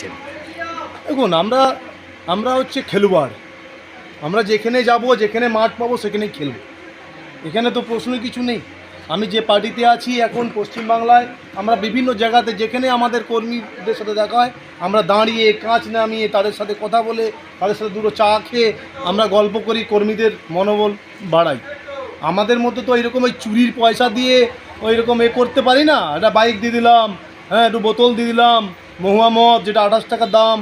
বলছেন দেখুন, আমরা আমরা হচ্ছে খেলোয়াড় আমরা যেখানে যাব, যেখানে মাঠ পাবো, সেখানেই খেলব। এখানে তো প্রশ্ন কিছু নেই। আমি যে পার্টিতে আছি, এখন পশ্চিমবাংলায়, আমরা বিভিন্ন জায়গাতে যেখানে আমাদের কর্মীদের সাথে দেখা হয়, আমরা দাঁড়িয়ে কাঁচ নামিয়ে তাদের সাথে কথা বলে, তাদের সাথে দুটো চা খেয়ে আমরা গল্প করি, কর্মীদের মনোবল বাড়াই। আমাদের মধ্যে তো এরকম ওই চুরির পয়সা দিয়ে ওই রকম এ করতে পারি না। একটা বাইক দিয়ে দিলাম হ্যাঁ একটু বোতল দিয়ে দিলাম মহুয়া মদ, যেটা আঠাশ টাকার দাম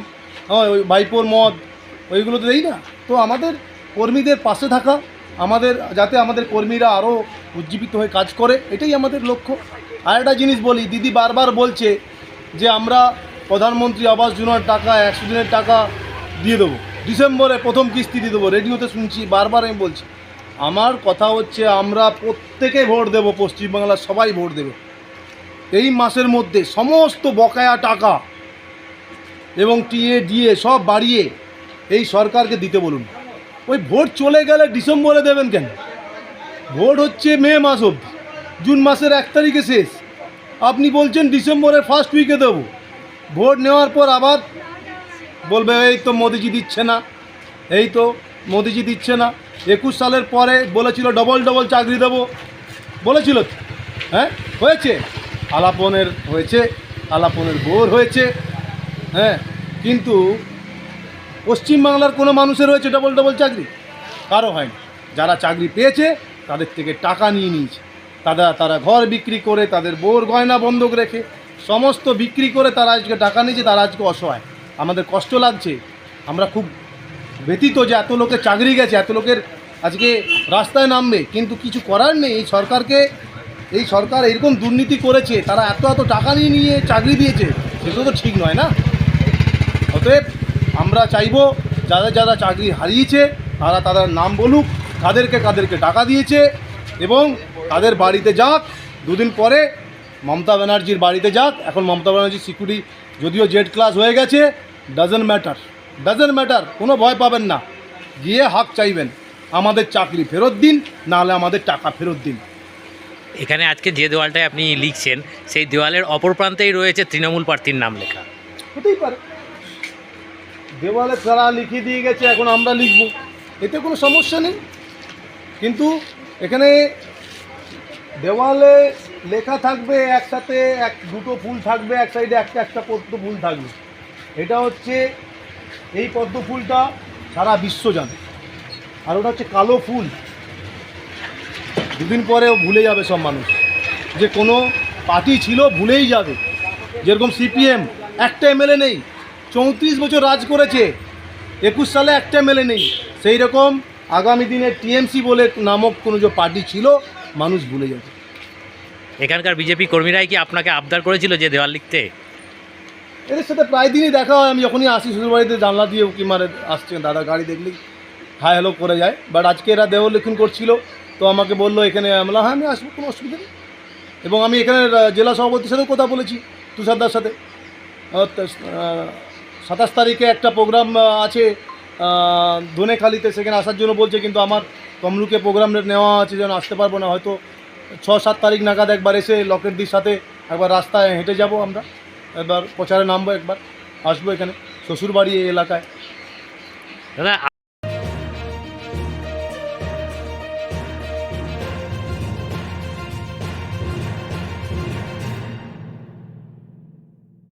হ্যাঁ ওই বাইপোর মদ, ওইগুলো তো দেই না। তো আমাদের কর্মীদের পাশে থাকা, আমাদের, যাতে আমাদের কর্মীরা আরও উজ্জীবিত হয়ে কাজ করে, এটাই আমাদের লক্ষ্য। আর একটা জিনিস বলি, দিদি বারবার বলছে যে আমরা প্রধানমন্ত্রী আবাস যোজনার টাকা, একশো দিনের টাকা দিয়ে দেবো। ডিসেম্বরে প্রথম কিস্তি দিয়ে দেবো, রেডিওতে শুনছি, বারবার আমি বলছি। আমার কথা হচ্ছে, আমরা প্রত্যেকে ভোট দেব, পশ্চিমবাংলার সবাই ভোট দেবে। এই মাসের মধ্যে সমস্ত বকেয়া টাকা এবং টিএ, ডিএ সব বাড়িয়ে এই সরকারকে দিতে বলুন। ওই ভোট চলে গেলে ডিসেম্বরে দেবেন কেন? ভোট হচ্ছে মে মাস অবধি। জুন মাসের এক তারিখে শেষ। আপনি বলছেন ডিসেম্বরের ফার্স্ট উইকে দেবো। ভোট নেওয়ার পর আবার বলবে, এই তো মোদিজি দিচ্ছে না। এই তো মোদিজি দিচ্ছে না। একুশ সালের পরে বলেছিল ডবল ডবল চাকরি দেবো। বলেছিল হ্যাঁ? হয়েছে। আলাপনের হয়েছে, আলাপনের বোর হয়েছে। হ্যাঁ? কিন্তু পশ্চিমবাংলার কোনো মানুষের হয়েছে ডবল ডবল চাকরি? কারও হয়নি। যারা চাকরি পেয়েছে, তাদের থেকে টাকা নিয়ে নিয়েছে। তারা তারা ঘর বিক্রি করে, তাদের বোর গয়না বন্ধক রেখে সমস্ত বিক্রি করে তারা আজকে টাকা নিয়েছে, তারা আজকে অসহায়। আমাদের কষ্ট লাগছে। আমরা খুব ব্যতীত যে এত লোকের চাকরি গেছে, এত লোকের আজকে রাস্তায় নামবে। কিন্তু কিছু করার নেই। এই সরকারকে, এই সরকার এরকম দুর্নীতি করেছে, তারা এত এত টাকা নিয়ে নিয়ে চাকরি দিয়েছে, সেগুলো তো ঠিক নয় না? অতএব আমরা চাইব যারা যারা চাকরি হারিয়েছে তারা তাদের নাম বলুক কাদেরকে কাদেরকে টাকা দিয়েছে এবং তাদের বাড়িতে যাক দুদিন পরে মমতা ব্যানার্জির বাড়িতে যাক। এখন মমতা ব্যানার্জির সিকিউরিটি যদিও জেড ক্লাস হয়ে গেছে ডাজেন্ট ম্যাটার ডাজেন্ট ম্যাটার কোনো ভয় পাবেন না। গিয়ে হাক চাইবেন আমাদের চাকরি ফেরত দিন নাহলে আমাদের টাকা ফেরত দিন। এখানে আজকে যে দেওয়ালটায় আপনি লিখছেন সেই দেওয়ালের অপর প্রান্তেই রয়েছে তৃণমূল প্রার্থীর নাম লেখা। হতেই পারে। দেওয়ালে তারা লিখিয়ে দিয়ে গেছে, এখন আমরা লিখব। এতে কোনো সমস্যা নেই। কিন্তু এখানে দেওয়ালে লেখা থাকবে একসাথে, এক, দুটো ফুল থাকবে, এক সাইডে একটা একটা পদ্ম ফুল থাকবে। এটা হচ্ছে এই পদ্ম ফুলটা সারা বিশ্ব জানে। আর ওটা হচ্ছে কালো ফুল। দুদিন পরেও ভুলে যাবে সব মানুষ। যে কোনো পার্টি ছিল, ভুলেই যাবে। যেরকম সিপিএম, একটা এমএলএ নেই। চৌত্রিশ বছর রাজ করেছে। একুশ সালে একটা মেলে নেই। সেই রকম আগামী দিনে টিএমসি বলে নামক কোনো যে পার্টি ছিল মানুষ ভুলে যাবে। এখানকার বিজেপি কর্মীরাই কি আপনাকে আবদার করেছিল যে দেওয়াল লিখতে? এদের সাথে প্রায় দিনই দেখা হয়। আমি যখনই আসি শ্বশুরবাড়িতে জানলা দিয়ে উকি মারে আসছে দাদা গাড়ি দেখলেই হাই হ্যালো করে যায়। বাট আজকে এরা দেহ লিখন করছিল। তো আমাকে বলল এখানে আমি বললাম, হ্যাঁ আমি আসব কোনো অসুবিধা নেই। এবং আমি এখানে জেলা সভাপতির সাথেও কথা বলেছি তুষারদার সাথে। সাতাশ তারিখে একটা প্রোগ্রাম আছে ধনেখালিতে, সেখানে আসার জন্য বলছে, কিন্তু আমার তমলুকে প্রোগ্রাম নেওয়া আছে, যেন আসতে পারব না, হয়তো ছ সাত তারিখ নাগাদ একবার এসে লকেটদির সাথে একবার রাস্তায় হেঁটে যাব আমরা। একবার প্রচারে নামবো একবার, আসব এখানে, শ্বশুরবাড়ি এই এলাকায়। দাদা